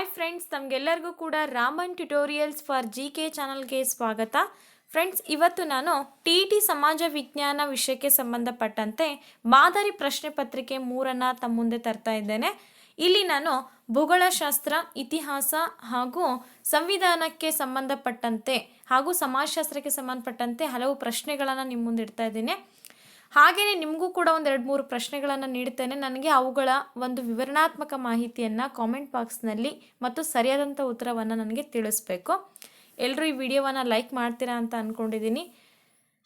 Hi friends ತಮಗೆಲ್ಲರಿಗೂ ಕೂಡ Raman tutorials for G K ಚಾನಲ್ಗೆ ಸ್ವಾಗತ. ಫ್ರೆಂಡ್ಸ್ ಇವತ್ತು ನಾನು ಟಿ ಟಿ ಸಮಾಜ ವಿಜ್ಞಾನ ವಿಷಯಕ್ಕೆ ಸಂಬಂಧಪಟ್ಟಂತೆ ಮಾದರಿ ಪ್ರಶ್ನೆ ಪತ್ರಿಕೆ ಮೂರನ್ನು ತಮ್ಮ ಮುಂದೆ ತರ್ತಾ ಇದ್ದೇನೆ. ಇಲ್ಲಿ ನಾನು ಭೂಗೋಳಶಾಸ್ತ್ರ ಇತಿಹಾಸ ಹಾಗೂ ಸಂವಿಧಾನಕ್ಕೆ ಸಂಬಂಧಪಟ್ಟಂತೆ ಹಾಗೂ ಸಮಾಜಶಾಸ್ತ್ರಕ್ಕೆ ಸಂಬಂಧಪಟ್ಟಂತೆ ಹಲವು ಪ್ರಶ್ನೆಗಳನ್ನು ನಿಮ್ಮ ಮುಂದೆ ಇಡ್ತಾ ಇದ್ದೀನಿ. ಹಾಗೆಯೇ ನಿಮಗೂ ಕೂಡ ಒಂದು ಎರಡು ಮೂರು ಪ್ರಶ್ನೆಗಳನ್ನು ನೀಡ್ತೇನೆ. ನನಗೆ ಅವುಗಳ ಒಂದು ವಿವರಣಾತ್ಮಕ ಮಾಹಿತಿಯನ್ನು ಕಾಮೆಂಟ್ ಬಾಕ್ಸ್ನಲ್ಲಿ ಮತ್ತು ಸರಿಯಾದಂಥ ಉತ್ತರವನ್ನು ನನಗೆ ತಿಳಿಸ್ಬೇಕು. ಎಲ್ಲರೂ ಈ ವಿಡಿಯೋವನ್ನು ಲೈಕ್ ಮಾಡ್ತೀರಾ ಅಂತ ಅಂದ್ಕೊಂಡಿದ್ದೀನಿ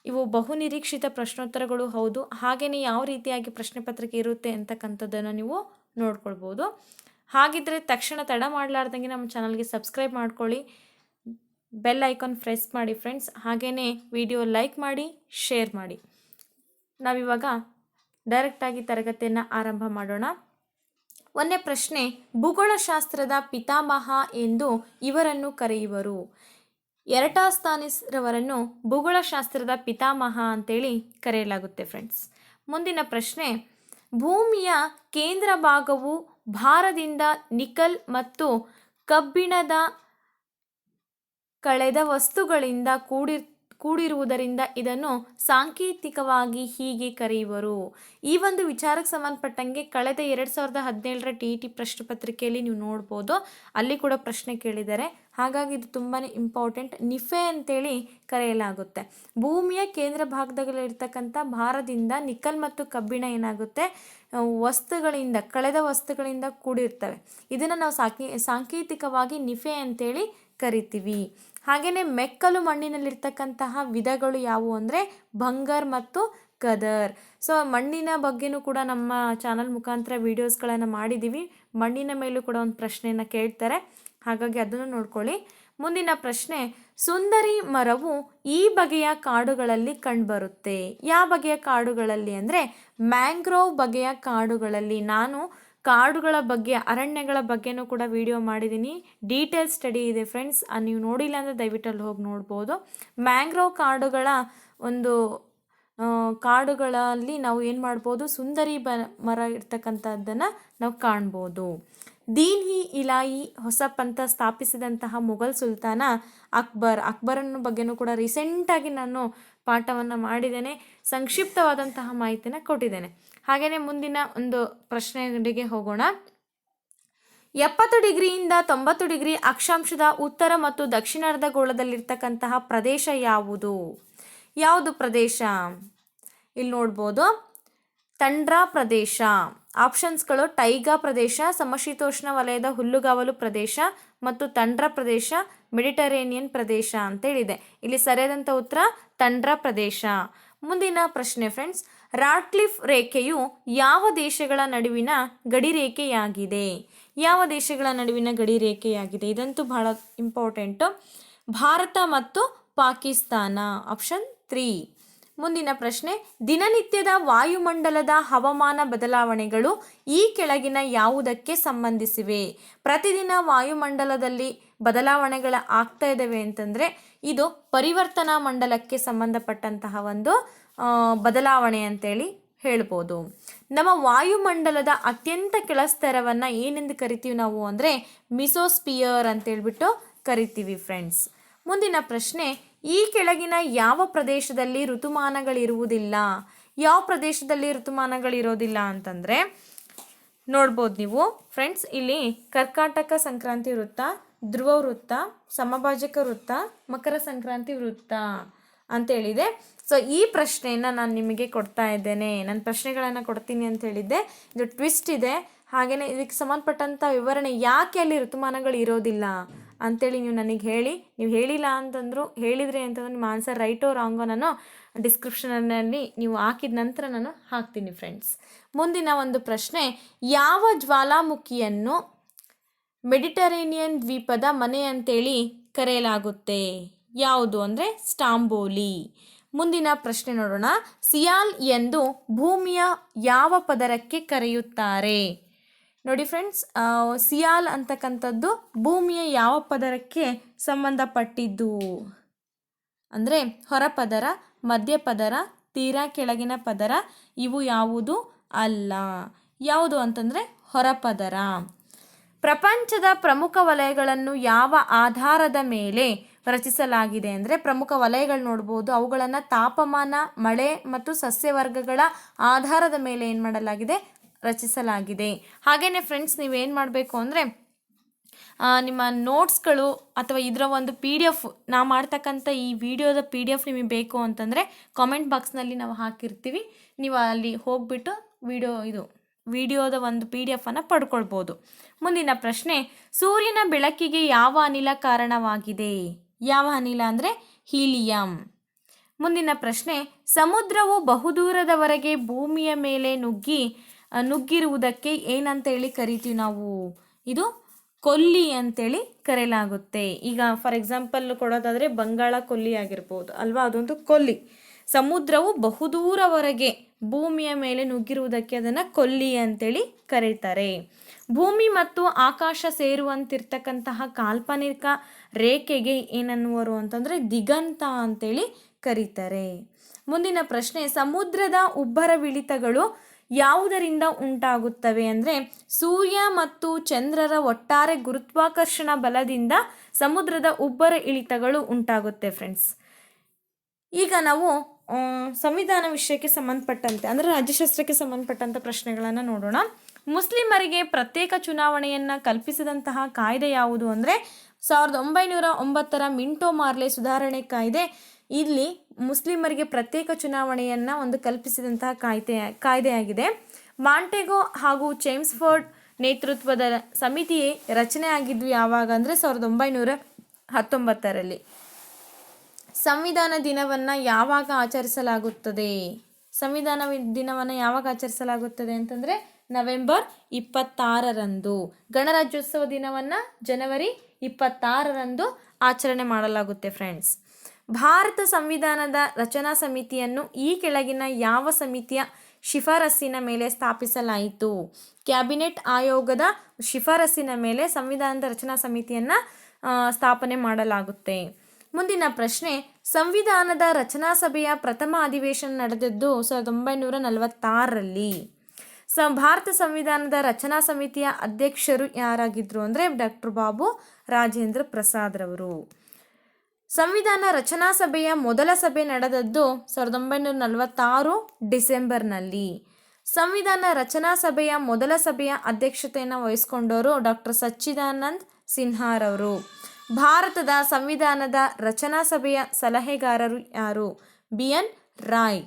ಇವು ಬಹುನಿರೀಕ್ಷಿತ ಪ್ರಶ್ನೋತ್ತರಗಳು, ಹೌದು. ಹಾಗೆಯೇ ಯಾವ ರೀತಿಯಾಗಿ ಪ್ರಶ್ನೆ ಪತ್ರಿಕೆ ಇರುತ್ತೆ ಅಂತಕ್ಕಂಥದ್ದನ್ನು ನೀವು ನೋಡ್ಕೊಳ್ಬೋದು. ಹಾಗಿದ್ದರೆ ತಕ್ಷಣ ತಡ ಮಾಡಲಾರ್ದಂಗೆ ನಮ್ಮ ಚಾನಲ್ಗೆ ಸಬ್ಸ್ಕ್ರೈಬ್ ಮಾಡ್ಕೊಳ್ಳಿ. ಬೆಲ್ ಐಕಾನ್ ಪ್ರೆಸ್ ಮಾಡಿ ಫ್ರೆಂಡ್ಸ್. ಹಾಗೆಯೇ ವಿಡಿಯೋ ಲೈಕ್ ಮಾಡಿ ಶೇರ್ ಮಾಡಿ. ನಾವಿವಾಗ ಡೈರೆಕ್ಟಾಗಿ ತರಗತಿಯನ್ನು ಆರಂಭ ಮಾಡೋಣ. ಒಂದನೇ ಪ್ರಶ್ನೆ, ಭೂಗೋಳಶಾಸ್ತ್ರದ ಪಿತಾಮಹ ಎಂದು ಇವರನ್ನು ಕರೆಯುವರು. ಎರಟಾಸ್ತಾನಿಸ್ರವರನ್ನು ಭೂಗೋಳಶಾಸ್ತ್ರದ ಪಿತಾಮಹ ಅಂತೇಳಿ ಕರೆಯಲಾಗುತ್ತೆ ಫ್ರೆಂಡ್ಸ್ ಮುಂದಿನ ಪ್ರಶ್ನೆ, ಭೂಮಿಯ ಕೇಂದ್ರ ಭಾಗವು ಭಾರದಿಂದ ನಿಕಲ್ ಮತ್ತು ಕಬ್ಬಿಣದ ಕಳೆದ ವಸ್ತುಗಳಿಂದ ಕೂಡಿ ಕೂಡಿರುವುದರಿಂದ ಇದನ್ನು ಸಾಂಕೇತಿಕವಾಗಿ ಹೀಗೆ ಕರೆಯುವರು. ಈ ಒಂದು ವಿಚಾರಕ್ಕೆ ಸಂಬಂಧಪಟ್ಟಂಗೆ ಕಳೆದ ಎರಡು ಸಾವಿರದ ಹದಿನೇಳರ ಟಿ ಟಿ ಪ್ರಶ್ನೆ ಪತ್ರಿಕೆಯಲ್ಲಿ ನೀವು ನೋಡ್ಬೋದು. ಅಲ್ಲಿ ಕೂಡ ಪ್ರಶ್ನೆ ಕೇಳಿದ್ದಾರೆ. ಹಾಗಾಗಿ ಇದು ತುಂಬಾ ಇಂಪಾರ್ಟೆಂಟ್ ನಿಫೆ ಅಂತೇಳಿ ಕರೆಯಲಾಗುತ್ತೆ. ಭೂಮಿಯ ಕೇಂದ್ರ ಭಾಗದಲ್ಲಿರ್ತಕ್ಕಂಥ ಭಾರದಿಂದ ನಿಕಲ್ ಮತ್ತು ಕಬ್ಬಿಣ ಏನಾಗುತ್ತೆ? ವಸ್ತುಗಳಿಂದ, ಕಳೆದ ವಸ್ತುಗಳಿಂದ ಕೂಡಿರ್ತವೆ. ಇದನ್ನು ನಾವು ಸಾಕಿ, ಸಾಂಕೇತಿಕವಾಗಿ ನಿಫೆ ಅಂತೇಳಿ ಕರಿತೀವಿ. ಹಾಗೆಯೇ ಮೆಕ್ಕಲು ಮಣ್ಣಿನಲ್ಲಿರ್ತಕ್ಕಂತಹ ವಿಧಗಳು ಯಾವುವು ಅಂದರೆ ಬಂಗರ್ ಮತ್ತು ಕದರ್ ಸೊ ಮಣ್ಣಿನ ಬಗ್ಗೆನೂ ಕೂಡ ನಮ್ಮ ಚಾನಲ್ ಮುಖಾಂತರ ವೀಡಿಯೋಸ್ಗಳನ್ನು ಮಾಡಿದ್ದೀವಿ ಮಣ್ಣಿನ ಮೇಲೂ ಕೂಡ ಒಂದು ಪ್ರಶ್ನೆಯನ್ನು ಕೇಳ್ತಾರೆ. ಹಾಗಾಗಿ ಅದನ್ನು ನೋಡ್ಕೊಳ್ಳಿ. ಮುಂದಿನ ಪ್ರಶ್ನೆ, ಸುಂದರಿ ಮರವು ಈ ಬಗೆಯ ಕಾಡುಗಳಲ್ಲಿ ಕಂಡುಬರುತ್ತೆ. ಯಾವ ಬಗೆಯ ಕಾಡುಗಳಲ್ಲಿ ಅಂದರೆ ಮ್ಯಾಂಗ್ರೋವ್ ಬಗೆಯ ಕಾಡುಗಳಲ್ಲಿ. ನಾನು ಕಾಡುಗಳ ಬಗ್ಗೆ, ಅರಣ್ಯಗಳ ಬಗ್ಗೆನೂ ಕೂಡ ವಿಡಿಯೋ ಮಾಡಿದ್ದೀನಿ. ಡೀಟೇಲ್ ಸ್ಟಡಿ ಇದೆ ಫ್ರೆಂಡ್ಸ್ ನೀವು ನೋಡಿಲ್ಲ ಅಂದರೆ ದಯವಿಟ್ಟು ಅಲ್ಲಿ ಹೋಗಿ ನೋಡ್ಬೋದು. ಮ್ಯಾಂಗ್ರೋವ್ ಕಾಡುಗಳ ಒಂದು ಕಾಡುಗಳಲ್ಲಿ ನಾವು ಏನು ಮಾಡ್ಬೋದು? ಸುಂದರಿ ಬ, ಮರ ಇರ್ತಕ್ಕಂಥದ್ದನ್ನು ನಾವು ಕಾಣ್ಬೋದು. ದೀನ್ ಹಿ ಇಲಾಯಿ ಹೊಸ ಪಂಥ ಸ್ಥಾಪಿಸಿದಂತಹ ಮೊಘಲ್ ಸುಲ್ತಾನ ಅಕ್ಬರ್. ಅಕ್ಬರನ ಬಗ್ಗೆನೂ ಕೂಡ ರೀಸೆಂಟಾಗಿ ನಾನು ಪಾಠವನ್ನು ಮಾಡಿದ್ದೇನೆ. ಸಂಕ್ಷಿಪ್ತವಾದಂತಹ ಮಾಹಿತಿನ ಕೊಟ್ಟಿದ್ದೇನೆ. ಹಾಗೆಯೇ ಮುಂದಿನ ಒಂದು ಪ್ರಶ್ನೆಗಳಿಗೆ ಹೋಗೋಣ. ಎಪ್ಪತ್ತು ಡಿಗ್ರಿಯಿಂದ ತೊಂಬತ್ತು ಡಿಗ್ರಿ ಅಕ್ಷಾಂಶದ ಉತ್ತರ ಮತ್ತು ದಕ್ಷಿಣಾರ್ಧಗೋಳದಲ್ಲಿರ್ತಕ್ಕಂತಹ ಪ್ರದೇಶ ಯಾವುದು? ಯಾವುದು ಪ್ರದೇಶ? ಇಲ್ಲಿ ನೋಡ್ಬೋದು. ತಂಡ್ರಾ ಪ್ರದೇಶ. ಆಪ್ಷನ್ಸ್ಗಳು ಟೈಗಾ ಪ್ರದೇಶ, ಸಮಶೀತೋಷ್ಣ ವಲಯದ ಹುಲ್ಲುಗಾವಲು ಪ್ರದೇಶ ಮತ್ತು ತಂಡ್ರ ಪ್ರದೇಶ, ಮೆಡಿಟರೇನಿಯನ್ ಪ್ರದೇಶ ಅಂತೇಳಿದೆ. ಇಲ್ಲಿ ಸರಿಯಾದಂಥ ಉತ್ತರ ತಂಡ್ರ ಪ್ರದೇಶ. ಮುಂದಿನ ಪ್ರಶ್ನೆ ಫ್ರೆಂಡ್ಸ್ ರಾಡ್ಕ್ಲಿಫ್ ರೇಖೆಯು ಯಾವ ದೇಶಗಳ ನಡುವಿನ ಗಡಿ ರೇಖೆಯಾಗಿದೆ ಯಾವ ದೇಶಗಳ ನಡುವಿನ ಗಡಿ ರೇಖೆಯಾಗಿದೆ ಇದಂತೂ ಬಹಳ ಇಂಪಾರ್ಟೆಂಟು ಭಾರತ ಮತ್ತು ಪಾಕಿಸ್ತಾನ. ಆಪ್ಷನ್ ತ್ರೀ ಮುಂದಿನ ಪ್ರಶ್ನೆ, ದಿನನಿತ್ಯದ ವಾಯುಮಂಡಲದ ಹವಾಮಾನ ಬದಲಾವಣೆಗಳು ಈ ಕೆಳಗಿನ ಯಾವುದಕ್ಕೆ ಸಂಬಂಧಿಸಿವೆ? ಪ್ರತಿದಿನ ವಾಯುಮಂಡಲದಲ್ಲಿ ಬದಲಾವಣೆಗಳ ಆಗ್ತಾ ಇದ್ದಾವೆ ಅಂತಂದರೆ, ಇದು ಪರಿವರ್ತನಾ ಮಂಡಲಕ್ಕೆ ಸಂಬಂಧಪಟ್ಟಂತಹ ಒಂದು ಬದಲಾವಣೆ ಅಂತೇಳಿ ಹೇಳ್ಬೋದು. ನಮ್ಮ ವಾಯುಮಂಡಲದ ಅತ್ಯಂತ ಕೆಳಸ್ತರವನ್ನು ಏನೆಂದು ಕರಿತೀವಿ ನಾವು ಅಂದರೆ ಮಿಸೋಸ್ಪಿಯರ್ ಅಂತೇಳ್ಬಿಟ್ಟು ಕರಿತೀವಿ ಫ್ರೆಂಡ್ಸ್ ಮುಂದಿನ ಪ್ರಶ್ನೆ, ಈ ಕೆಳಗಿನ ಯಾವ ಪ್ರದೇಶದಲ್ಲಿ ಋತುಮಾನಗಳಿರುವುದಿಲ್ಲ? ಯಾವ ಪ್ರದೇಶದಲ್ಲಿ ಋತುಮಾನಗಳಿರೋದಿಲ್ಲ ಅಂತಂದರೆ, ನೋಡ್ಬೋದು ನೀವು. ಫ್ರೆಂಡ್ಸ್ ಇಲ್ಲಿ ಕರ್ಕಾಟಕ ಸಂಕ್ರಾಂತಿ ವೃತ್ತ, ಧ್ರುವ ವೃತ್ತ, ಸಮಭಾಜಕ ವೃತ್ತ, ಮಕರ ಸಂಕ್ರಾಂತಿ ವೃತ್ತ. ಅಂತೇಳಿದೆ ಸೊ ಈ ಪ್ರಶ್ನೆಯನ್ನು ನಾನು ನಿಮಗೆ ಕೊಡ್ತಾ ಇದ್ದೇನೆ. ನನ್ನ ಪ್ರಶ್ನೆಗಳನ್ನು ಕೊಡ್ತೀನಿ ಅಂತ ಹೇಳಿದ್ದೆ. ಇದು ಟ್ವಿಸ್ಟ್ ಇದೆ. ಹಾಗೆಯೇ ಇದಕ್ಕೆ ಸಂಬಂಧಪಟ್ಟಂಥ ವಿವರಣೆ ಯಾಕೆ ಅಲ್ಲಿ ಋತುಮಾನಗಳು ಇರೋದಿಲ್ಲ ಅಂತೇಳಿ ನೀವು ನನಗೆ ಹೇಳಿ. ನೀವು ಹೇಳಿಲ್ಲ ಅಂತಂದ್ರು, ಹೇಳಿದ್ರೆ ಅಂತಂದ್ರೆ ನಿಮ್ಮ ಆನ್ಸರ್ ರೈಟೋ ರಾಂಗೋ ನಾನು ಡಿಸ್ಕ್ರಿಪ್ಷನಲ್ಲಿ ನೀವು ಹಾಕಿದ ನಂತರ ನಾನು ಹಾಕ್ತೀನಿ ಫ್ರೆಂಡ್ಸ್ ಮುಂದಿನ ಒಂದು ಪ್ರಶ್ನೆ, ಯಾವ ಜ್ವಾಲಾಮುಖಿಯನ್ನು ಮೆಡಿಟರೇನಿಯನ್ ದ್ವೀಪದ ಮನೆ ಅಂತೇಳಿ ಕರೆಯಲಾಗುತ್ತೆ? ಯಾವುದು ಅಂದರೆ ಸ್ಟಾಂಬೋಲಿ. ಮುಂದಿನ ಪ್ರಶ್ನೆ ನೋಡೋಣ. ಸಿಯಾಲ್ ಎಂದು ಭೂಮಿಯ ಯಾವ ಪದರಕ್ಕೆ ಕರೆಯುತ್ತಾರೆ? ನೋಡಿ ಫ್ರೆಂಡ್ಸ್ ಸಿಯಾಲ್ ಅಂತಕ್ಕಂಥದ್ದು ಭೂಮಿಯ ಯಾವ ಪದರಕ್ಕೆ ಸಂಬಂಧಪಟ್ಟಿದ್ದು? ಅಂದರೆ ಹೊರಪದರ, ಮಧ್ಯಪದರ, ತೀರಾ, ಕೆಳಗಿನ ಪದರ, ಇವು ಯಾವುದು? ಅಲ್ಲ. ಯಾವುದು ಅಂತಂದರೆ ಹೊರಪದರ. ಪ್ರಪಂಚದ ಪ್ರಮುಖ ವಲಯಗಳನ್ನು ಯಾವ ಆಧಾರದ ಮೇಲೆ ರಚಿಸಲಾಗಿದೆ ಅಂದರೆ ಪ್ರಮುಖ ವಲಯಗಳು ನೋಡ್ಬೋದು. ಅವುಗಳನ್ನು ತಾಪಮಾನ, ಮಳೆ ಮತ್ತು ಸಸ್ಯವರ್ಗಗಳ ಆಧಾರದ ಮೇಲೆ ಏನು ಮಾಡಲಾಗಿದೆ? ರಚಿಸಲಾಗಿದೆ. ಹಾಗೆಯೇ ಫ್ರೆಂಡ್ಸ್ ನೀವೇನು ಮಾಡಬೇಕು ಅಂದರೆ ನಿಮ್ಮ ನೋಟ್ಸ್ಗಳು ಅಥವಾ ಇದರ ಒಂದು ಪಿ ಡಿ ಎಫ್ ನಾ ಮಾಡ್ತಕ್ಕಂಥ ಈ ವಿಡಿಯೋದ ಪಿ ಡಿ ಎಫ್ ನಿಮಗೆ ಬೇಕು ಅಂತಂದರೆ ಕಾಮೆಂಟ್ ಬಾಕ್ಸ್ನಲ್ಲಿ ನಾವು ಹಾಕಿರ್ತೀವಿ. ನೀವು ಅಲ್ಲಿ ಹೋಗ್ಬಿಟ್ಟು ವಿಡಿಯೋ ಇದು ವಿಡಿಯೋದ ಒಂದು ಪಿ ಡಿ ಎಫನ್ನು ಪಡ್ಕೊಳ್ಬೋದು. ಮುಂದಿನ ಪ್ರಶ್ನೆ, ಸೂರ್ಯನ ಬೆಳಕಿಗೆ ಯಾವ ಅನಿಲ ಕಾರಣವಾಗಿದೆ? ಯಾವ ಅನಿಲ ಅಂದರೆ ಹೀಲಿಯಂ? ಮುಂದಿನ ಪ್ರಶ್ನೆ, ಸಮುದ್ರವು ಬಹುದೂರದವರೆಗೆ ಭೂಮಿಯ ಮೇಲೆ ನುಗ್ಗಿ ನುಗ್ಗಿರುವುದಕ್ಕೆ ಏನಂತೇಳಿ ಕರಿತೀವಿ ನಾವು? ಇದು ಕೊಲ್ಲಿ ಅಂತೇಳಿ ಕರೆಯಲಾಗುತ್ತೆ. ಈಗ ಫಾರ್ ಎಕ್ಸಾಂಪಲ್ ಕೊಡೋದಾದರೆ ಬಂಗಾಳ ಕೊಲ್ಲಿ ಆಗಿರ್ಬೋದು, ಅಲ್ವಾ? ಅದೊಂದು ಕೊಲ್ಲಿ. ಸಮುದ್ರವು ಬಹುದೂರವರೆಗೆ ಭೂಮಿಯ ಮೇಲೆ ನುಗ್ಗಿರುವುದಕ್ಕೆ ಅದನ್ನು ಕೊಲ್ಲಿ ಅಂತೇಳಿ ಕರೀತಾರೆ. ಭೂಮಿ ಮತ್ತು ಆಕಾಶ ಸೇರುವಂತಿರ್ತಕ್ಕಂತಹ ಕಾಲ್ಪನಿಕ ರೇಖೆಗೆ ಏನನ್ನುವರು ಅಂತಂದರೆ ದಿಗಂತ ಅಂತೇಳಿ ಕರೀತಾರೆ. ಮುಂದಿನ ಪ್ರಶ್ನೆ, ಸಮುದ್ರದ ಉಬ್ಬರವಿಳಿತಗಳು ಯಾವುದರಿಂದ ಉಂಟಾಗುತ್ತವೆ ಅಂದರೆ ಸೂರ್ಯ ಮತ್ತು ಚಂದ್ರರ ಒಟ್ಟಾರೆ ಗುರುತ್ವಾಕರ್ಷಣ ಬಲದಿಂದ ಸಮುದ್ರದ ಉಬ್ಬರ ಇಳಿತಗಳು ಉಂಟಾಗುತ್ತೆ ಫ್ರೆಂಡ್ಸ್ ಈಗ ನಾವು ಸಂವಿಧಾನ ವಿಷಯಕ್ಕೆ ಸಂಬಂಧಪಟ್ಟಂತೆ, ಅಂದರೆ ರಾಜ್ಯಶಾಸ್ತ್ರಕ್ಕೆ ಸಂಬಂಧಪಟ್ಟಂಥ ಪ್ರಶ್ನೆಗಳನ್ನು ನೋಡೋಣ. ಮುಸ್ಲಿಮರಿಗೆ ಪ್ರತ್ಯೇಕ ಚುನಾವಣೆಯನ್ನು ಕಲ್ಪಿಸಿದಂತಹ ಕಾಯ್ದೆ ಯಾವುದು ಅಂದರೆ ಸಾವಿರದ ಒಂಬೈನೂರ ಒಂಬತ್ತರ ಮಿಂಟೋ ಮಾರ್ಲೆ ಸುಧಾರಣೆ ಕಾಯ್ದೆ. ಇಲ್ಲಿ ಮುಸ್ಲಿಮರಿಗೆ ಪ್ರತ್ಯೇಕ ಚುನಾವಣೆಯನ್ನು ಒಂದು ಕಲ್ಪಿಸಿದಂತಹ ಕಾಯ್ದೆ, ಕಾಯ್ದೆಯಾಗಿದೆ. ಮಾಂಟೆಗೋ ಹಾಗೂ ಚೇಮ್ಸ್ಫೋರ್ಡ್ ನೇತೃತ್ವದ ಸಮಿತಿಯೇ ರಚನೆ ಆಗಿದ್ವು ಯಾವಾಗ ಅಂದರೆ ಸಾವಿರದ ಒಂಬೈನೂರ ಹತ್ತೊಂಬತ್ತರಲ್ಲಿ. ಸಂವಿಧಾನ ದಿನವನ್ನು ಯಾವಾಗ ಆಚರಿಸಲಾಗುತ್ತದೆ? ಸಂವಿಧಾನ ದಿನವನ್ನು ಯಾವಾಗ ಆಚರಿಸಲಾಗುತ್ತದೆ ಅಂತಂದರೆ ನವೆಂಬರ್ ಇಪ್ಪತ್ತಾರರಂದು. ಗಣರಾಜ್ಯೋತ್ಸವ ದಿನವನ್ನು ಜನವರಿ ಇಪ್ಪತ್ತಾರರಂದು ಆಚರಣೆ ಮಾಡಲಾಗುತ್ತೆ ಫ್ರೆಂಡ್ಸ್ ಭಾರತ ಸಂವಿಧಾನದ ರಚನಾ ಸಮಿತಿಯನ್ನು ಈ ಕೆಳಗಿನ ಯಾವ ಸಮಿತಿಯ ಶಿಫಾರಸ್ಸಿನ ಮೇಲೆ ಸ್ಥಾಪಿಸಲಾಯಿತು? ಕ್ಯಾಬಿನೆಟ್ ಆಯೋಗದ ಶಿಫಾರಸ್ಸಿನ ಮೇಲೆ ಸಂವಿಧಾನದ ರಚನಾ ಸಮಿತಿಯನ್ನು ಸ್ಥಾಪನೆ ಮಾಡಲಾಗುತ್ತೆ. ಮುಂದಿನ ಪ್ರಶ್ನೆ, ಸಂವಿಧಾನದ ರಚನಾ ಸಭೆಯ ಪ್ರಥಮ ಅಧಿವೇಶನ ನಡೆದದ್ದು ಸಾವಿರದ ಒಂಬೈನೂರ ನಲವತ್ತಾರರಲ್ಲಿ. ಸ, ಭಾರತ ಸಂವಿಧಾನದ ರಚನಾ ಸಮಿತಿಯ ಅಧ್ಯಕ್ಷರು ಯಾರಾಗಿದ್ದರು ಅಂದರೆ ಡಾಕ್ಟರ್ ಬಾಬು ರಾಜೇಂದ್ರ ಪ್ರಸಾದ್ರವರು ಸಂವಿಧಾನ ರಚನಾ ಸಭೆಯ ಮೊದಲ ಸಭೆ ನಡೆದದ್ದು ಸಾವಿರದ ಒಂಬೈನೂರ ನಲವತ್ತಾರು ಡಿಸೆಂಬರ್ನಲ್ಲಿ. ಸಂವಿಧಾನ ರಚನಾ ಸಭೆಯ ಮೊದಲ ಸಭೆಯ ಅಧ್ಯಕ್ಷತೆಯನ್ನು ವಹಿಸಿಕೊಂಡವರು ಡಾಕ್ಟರ್ ಸಚ್ಚಿದಾನಂದ್ ಸಿನ್ಹಾರವರು. ಭಾರತದ ಸಂವಿಧಾನದ ರಚನಾ ಸಭೆಯ ಸಲಹೆಗಾರರು ಯಾರು? ಬಿ. ಎನ್. ರಾಯ್.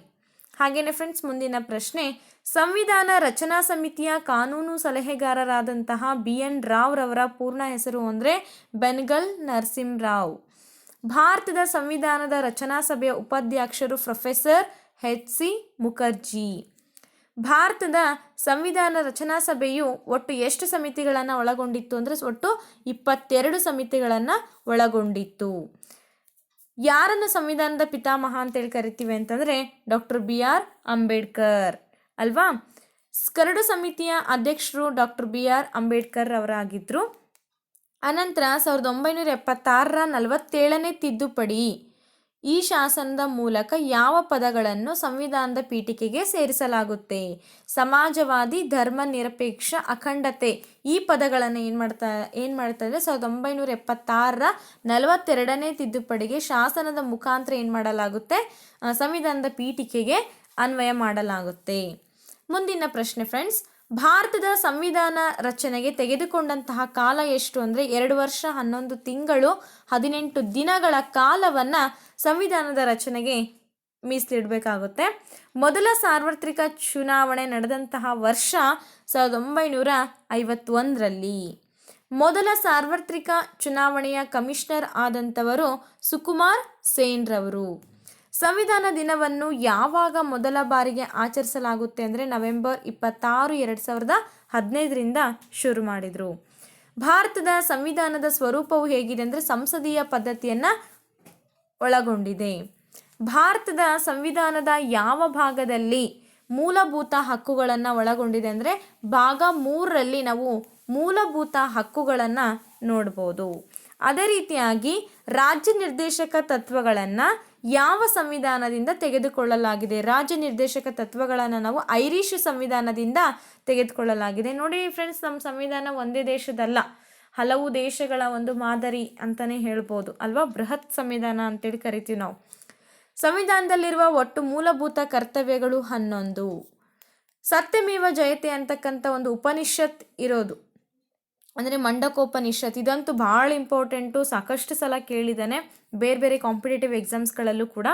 ಹಾಗೇನೆ ಫ್ರೆಂಡ್ಸ್ ಮುಂದಿನ ಪ್ರಶ್ನೆ. ಸಂವಿಧಾನ ರಚನಾ ಸಮಿತಿಯ ಕಾನೂನು ಸಲಹೆಗಾರರಾದಂತಹ ಬಿ. ಎನ್. ರಾವ್ ರವರ ಪೂರ್ಣ ಹೆಸರು ಅಂದರೆ ಬೆನ್ಗಲ್ ನರಸಿಂಹರಾವ್. ಭಾರತದ ಸಂವಿಧಾನದ ರಚನಾ ಸಭೆಯ ಉಪಾಧ್ಯಕ್ಷರು ಪ್ರೊಫೆಸರ್ ಎಚ್. ಸಿ. ಮುಖರ್ಜಿ. ಭಾರತದ ಸಂವಿಧಾನ ರಚನಾ ಸಭೆಯು ಒಟ್ಟು ಎಷ್ಟು ಸಮಿತಿಗಳನ್ನು ಒಳಗೊಂಡಿತ್ತು ಅಂದರೆ ಒಟ್ಟು ಇಪ್ಪತ್ತೆರಡು ಸಮಿತಿಗಳನ್ನು ಒಳಗೊಂಡಿತ್ತು. ಯಾರನ್ನು ಸಂವಿಧಾನದ ಪಿತಾಮಹ ಅಂತೇಳಿ ಕರಿತೀವಿ ಅಂತಂದರೆ ಡಾಕ್ಟರ್ ಬಿ ಆರ್ ಅಂಬೇಡ್ಕರ್. ಅಲ್ವಾ? ಕರಡು ಸಮಿತಿಯ ಅಧ್ಯಕ್ಷರು ಡಾಕ್ಟರ್ ಬಿ ಆರ್ ಅಂಬೇಡ್ಕರ್ ಅವರಾಗಿದ್ದರು ಅನಂತರ ಸಾವಿರದ ಒಂಬೈನೂರ ಎಪ್ಪತ್ತಾರರ ನಲವತ್ತೇಳನೇ ತಿದ್ದುಪಡಿ. ಈ ಶಾಸನದ ಮೂಲಕ ಯಾವ ಪದಗಳನ್ನು ಸಂವಿಧಾನದ ಪೀಠಿಕೆಗೆ ಸೇರಿಸಲಾಗುತ್ತೆ? ಸಮಾಜವಾದಿ, ಧರ್ಮ ನಿರಪೇಕ್ಷ, ಅಖಂಡತೆ ಈ ಪದಗಳನ್ನು ಏನು ಮಾಡ್ತಾ, ಏನು ಮಾಡ್ತಾರೆ ಸಾವಿರದ ಒಂಬೈನೂರ ಎಪ್ಪತ್ತಾರರ ನಲವತ್ತೆರಡನೇ ತಿದ್ದುಪಡಿಗೆ ಶಾಸನದ ಮುಖಾಂತರ ಏನು ಮಾಡಲಾಗುತ್ತೆ? ಸಂವಿಧಾನದ ಪೀಠಿಕೆಗೆ ಅನ್ವಯ ಮಾಡಲಾಗುತ್ತೆ. ಮುಂದಿನ ಪ್ರಶ್ನೆ ಫ್ರೆಂಡ್ಸ್ ಭಾರತದ ಸಂವಿಧಾನ ರಚನೆಗೆ ತೆಗೆದುಕೊಂಡಂತಹ ಕಾಲ ಎಷ್ಟು ಅಂದರೆ ಎರಡು ವರ್ಷ ಹನ್ನೊಂದು ತಿಂಗಳು ಹದಿನೆಂಟು ದಿನಗಳ ಕಾಲವನ್ನು ಸಂವಿಧಾನದ ರಚನೆಗೆ ಮೀಸಲಿಡಬೇಕಾಗುತ್ತೆ. ಮೊದಲ ಸಾರ್ವತ್ರಿಕ ಚುನಾವಣೆ ನಡೆದಂತಹ ವರ್ಷ ಸಾವಿರದ ಒಂಬೈನೂರ ಐವತ್ತೊಂದರಲ್ಲಿ. ಮೊದಲ ಸಾರ್ವತ್ರಿಕ ಚುನಾವಣೆಯ ಕಮಿಷನರ್ ಆದಂಥವರು ಸುಕುಮಾರ್ ಸೇನ್ರವರು. ಸಂವಿಧಾನ ದಿನವನ್ನು ಯಾವಾಗ ಮೊದಲ ಬಾರಿಗೆ ಆಚರಿಸಲಾಗುತ್ತೆ ಅಂದರೆ ನವೆಂಬರ್ ಇಪ್ಪತ್ತಾರು, ಎರಡು ಸಾವಿರದ ಹದಿನೈದರಿಂದ ಶುರು ಮಾಡಿದರು. ಭಾರತದ ಸಂವಿಧಾನದ ಸ್ವರೂಪವು ಹೇಗಿದೆ ಅಂದರೆ ಸಂಸದೀಯ ಪದ್ಧತಿಯನ್ನು ಒಳಗೊಂಡಿದೆ. ಭಾರತದ ಸಂವಿಧಾನದ ಯಾವ ಭಾಗದಲ್ಲಿ ಮೂಲಭೂತ ಹಕ್ಕುಗಳನ್ನು ಒಳಗೊಂಡಿದೆ ಅಂದರೆ ಭಾಗ ಮೂರರಲ್ಲಿ ನಾವು ಮೂಲಭೂತ ಹಕ್ಕುಗಳನ್ನು ನೋಡ್ಬೋದು. ಅದೇ ರೀತಿಯಾಗಿ ರಾಜ್ಯ ನಿರ್ದೇಶಕ ತತ್ವಗಳನ್ನು ಯಾವ ಸಂವಿಧಾನದಿಂದ ತೆಗೆದುಕೊಳ್ಳಲಾಗಿದೆ? ರಾಜ್ಯ ನಿರ್ದೇಶಕ ತತ್ವಗಳನ್ನು ನಾವು ಐರಿಷ್ ಸಂವಿಧಾನದಿಂದ ತೆಗೆದುಕೊಳ್ಳಲಾಗಿದೆ. ನೋಡಿ ಫ್ರೆಂಡ್ಸ್ ನಮ್ಮ ಸಂವಿಧಾನ ಒಂದೇ ದೇಶದಲ್ಲ. ಹಲವು ದೇಶಗಳ ಒಂದು ಮಾದರಿ ಅಂತಲೇ ಹೇಳ್ಬೋದು. ಅಲ್ವಾ? ಬೃಹತ್ ಸಂವಿಧಾನ ಅಂತೇಳಿ ಕರಿತೀವಿ ನಾವು. ಸಂವಿಧಾನದಲ್ಲಿರುವ ಒಟ್ಟು ಮೂಲಭೂತ ಕರ್ತವ್ಯಗಳು ಹನ್ನೊಂದು. ಸತ್ಯಮೇವ ಜಯತೆ ಅಂತಕ್ಕಂಥ ಒಂದು ಉಪನಿಷತ್ ಇರೋದು. ಅಂದರೆ ಮಂಡಕೋಪನಿಷತ್, ಇದಂತೂ ಭಾಳ ಇಂಪಾರ್ಟೆಂಟು ಸಾಕಷ್ಟು ಸಲ ಕೇಳಿದ್ದಾನೆ. ಬೇರೆ ಬೇರೆ ಕಾಂಪಿಟೇಟಿವ್ ಎಕ್ಸಾಮ್ಸ್ಗಳಲ್ಲೂ ಕೂಡ.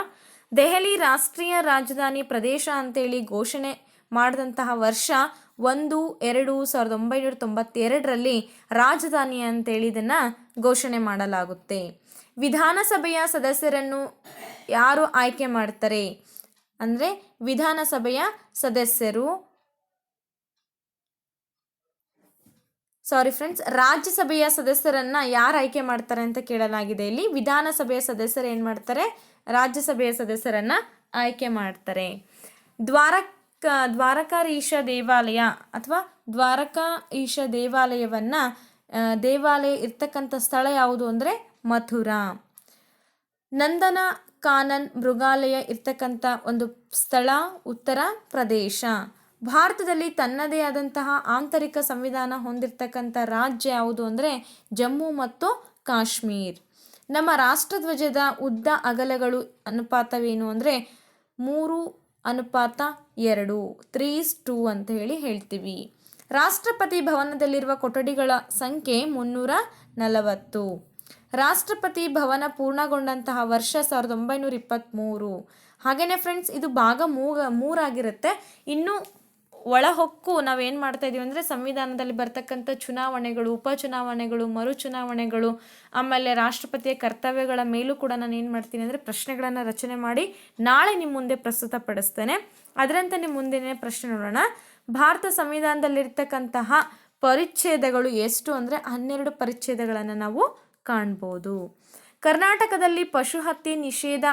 ದೆಹಲಿ ರಾಷ್ಟ್ರೀಯ ರಾಜಧಾನಿ ಪ್ರದೇಶ ಅಂತೇಳಿ ಘೋಷಣೆ ಮಾಡಿದಂತಹ ವರ್ಷ ಒಂದು, ಎರಡು ಸಾವಿರದ ಒಂಬೈನೂರ ತೊಂಬತ್ತೆರಡರಲ್ಲಿ ರಾಜಧಾನಿ ಅಂತೇಳಿ ಇದನ್ನು ಘೋಷಣೆ ಮಾಡಲಾಗುತ್ತೆ. ವಿಧಾನಸಭೆಯ ಸದಸ್ಯರನ್ನು ಯಾರು ಆಯ್ಕೆ ಮಾಡ್ತಾರೆ? ಅಂದರೆ ವಿಧಾನಸಭೆಯ ಸದಸ್ಯರು ಸಾರಿ ಫ್ರೆಂಡ್ಸ್ ರಾಜ್ಯಸಭೆಯ ಸದಸ್ಯರನ್ನ ಯಾರು ಆಯ್ಕೆ ಮಾಡ್ತಾರೆ ಅಂತ ಕೇಳಲಾಗಿದೆ. ಇಲ್ಲಿ ವಿಧಾನಸಭೆಯ ಸದಸ್ಯರು ಏನು ಮಾಡ್ತಾರೆ? ರಾಜ್ಯಸಭೆಯ ಸದಸ್ಯರನ್ನ ಆಯ್ಕೆ ಮಾಡ್ತಾರೆ. ದ್ವಾರಕ ದ್ವಾರಕಾರೀಶ ದೇವಾಲಯ ಅಥವಾ ದ್ವಾರಕಾ ಈಶ ದೇವಾಲಯವನ್ನು ದೇವಾಲಯ ಇರ್ತಕ್ಕಂಥ ಸ್ಥಳ ಯಾವುದು ಅಂದರೆ ಮಥುರಾ. ನಂದನ ಕಾನನ್ ಮೃಗಾಲಯ ಇರ್ತಕ್ಕಂಥ ಒಂದು ಸ್ಥಳ, ಉತ್ತರ ಪ್ರದೇಶ. ಭಾರತದಲ್ಲಿ ತನ್ನದೇ ಆದಂತಹ ಆಂತರಿಕ ಸಂವಿಧಾನ ಹೊಂದಿರತಕ್ಕಂಥ ರಾಜ್ಯ ಯಾವುದು ಅಂದರೆ ಜಮ್ಮು ಮತ್ತು ಕಾಶ್ಮೀರ್. ನಮ್ಮ ರಾಷ್ಟ್ರಧ್ವಜದ ಉದ್ದ ಅಗಲಗಳು ಅನುಪಾತವೇನು ಅಂದರೆ ಮೂರು ಅನುಪಾತ ಎರಡು ತ್ರೀಸ್ ಟೂ ಅಂತ ಹೇಳಿ ಹೇಳ್ತೀವಿ. ರಾಷ್ಟ್ರಪತಿ ಭವನದಲ್ಲಿರುವ ಕೊಠಡಿಗಳ ಸಂಖ್ಯೆ ಮುನ್ನೂರ ನಲವತ್ತು. ರಾಷ್ಟ್ರಪತಿ ಭವನ ಪೂರ್ಣಗೊಂಡಂತಹ ವರ್ಷ ಸಾವಿರದ ಒಂಬೈನೂರ ಇಪ್ಪತ್ತ್ಮೂರು ಹಾಗೆಯೇ ಫ್ರೆಂಡ್ಸ್ ಇದು ಭಾಗ ಮೂಗ ಮೂರಾಗಿರುತ್ತೆ. ಇನ್ನು ಒಳಹೊಕ್ಕು ನಾವೇನು ಮಾಡ್ತಾ ಇದೀವಿ ಅಂದರೆ ಸಂವಿಧಾನದಲ್ಲಿ ಬರ್ತಕ್ಕಂಥ ಚುನಾವಣೆಗಳು, ಉಪಚುನಾವಣೆಗಳು ಮರು ಚುನಾವಣೆಗಳು ಆಮೇಲೆ ರಾಷ್ಟ್ರಪತಿಯ ಕರ್ತವ್ಯಗಳ ಮೇಲೂ ಕೂಡ ನಾನು ಏನು ಮಾಡ್ತೀನಿ ಅಂದರೆ ಪ್ರಶ್ನೆಗಳನ್ನು ರಚನೆ ಮಾಡಿ ನಾಳೆ ನಿಮ್ಮ ಮುಂದೆ ಪ್ರಸ್ತುತಪಡಿಸ್ತೇನೆ ಅದರಂತೆ ನಿಮ್ಮ ಮುಂದಿನ ಪ್ರಶ್ನೆ ನೋಡೋಣ. ಭಾರತ ಸಂವಿಧಾನದಲ್ಲಿರ್ತಕ್ಕಂತಹ ಪರಿಚ್ಛೇದಗಳು ಎಷ್ಟು ಅಂದರೆ ಹನ್ನೆರಡು ಪರಿಚ್ಛೇದಗಳನ್ನು ನಾವು ಕಾಣ್ಬೋದು. ಕರ್ನಾಟಕದಲ್ಲಿ ಪಶು ಹತ್ಯೆ ನಿಷೇಧ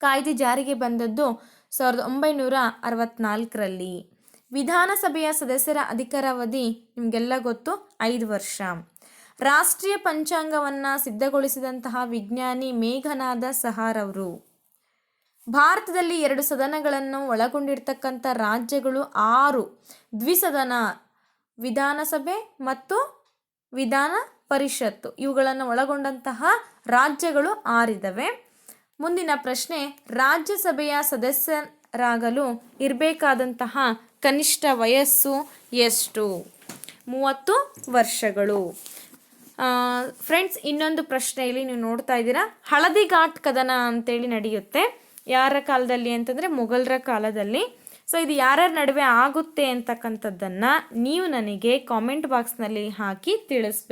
ಕಾಯ್ದೆ ಜಾರಿಗೆ ಬಂದದ್ದು ಸಾವಿರದ ಒಂಬೈನೂರ ಅರವತ್ನಾಲ್ಕರಲ್ಲಿ. ವಿಧಾನಸಭೆಯ ಸದಸ್ಯರ ಅಧಿಕಾರಾವಧಿ ನಿಮಗೆಲ್ಲ ಗೊತ್ತು? ಐದು ವರ್ಷ. ರಾಷ್ಟ್ರೀಯ ಪಂಚಾಂಗವನ್ನು ಸಿದ್ಧಗೊಳಿಸಿದಂತಹ ವಿಜ್ಞಾನಿ ಮೇಘನಾದ ಸಹಾರವರು ಭಾರತದಲ್ಲಿ ಎರಡು ಸದನಗಳನ್ನು ಒಳಗೊಂಡಿರ್ತಕ್ಕಂಥ ರಾಜ್ಯಗಳು ಆರು. ದ್ವಿಸದನ ವಿಧಾನಸಭೆ ಮತ್ತು ವಿಧಾನ ಪರಿಷತ್ತು. ಇವುಗಳನ್ನು ಒಳಗೊಂಡಂತಹ ರಾಜ್ಯಗಳು ಆರಿದವೆ. ಮುಂದಿನ ಪ್ರಶ್ನೆ, ರಾಜ್ಯಸಭೆಯ ಸದಸ್ಯರಾಗಲು ಇರಬೇಕಾದಂತಹ ಕನಿಷ್ಠ ವಯಸ್ಸು ಎಷ್ಟು? ಮೂವತ್ತು ವರ್ಷಗಳು. ಫ್ರೆಂಡ್ಸ್ ಇನ್ನೊಂದು ಪ್ರಶ್ನೆ ಇಲ್ಲಿ ನೀವು ನೋಡ್ತಾ ಇದ್ದೀರಾ. ಹಳದಿ ಘಾಟ್ ಕದನ ಅಂತೇಳಿ ನಡೆಯುತ್ತೆ. ಯಾರ ಕಾಲದಲ್ಲಿ ಅಂತಂದರೆ ಮೊಘಲರ ಕಾಲದಲ್ಲಿ. ಸೊ ಇದು ಯಾರ್ಯಾರ ನಡುವೆ ಆಗುತ್ತೆ ಅಂತಕ್ಕಂಥದ್ದನ್ನು ನೀವು ನನಗೆ ಕಾಮೆಂಟ್ ಬಾಕ್ಸ್ನಲ್ಲಿ ಹಾಕಿ ತಿಳಿಸ್ಬೇಕು.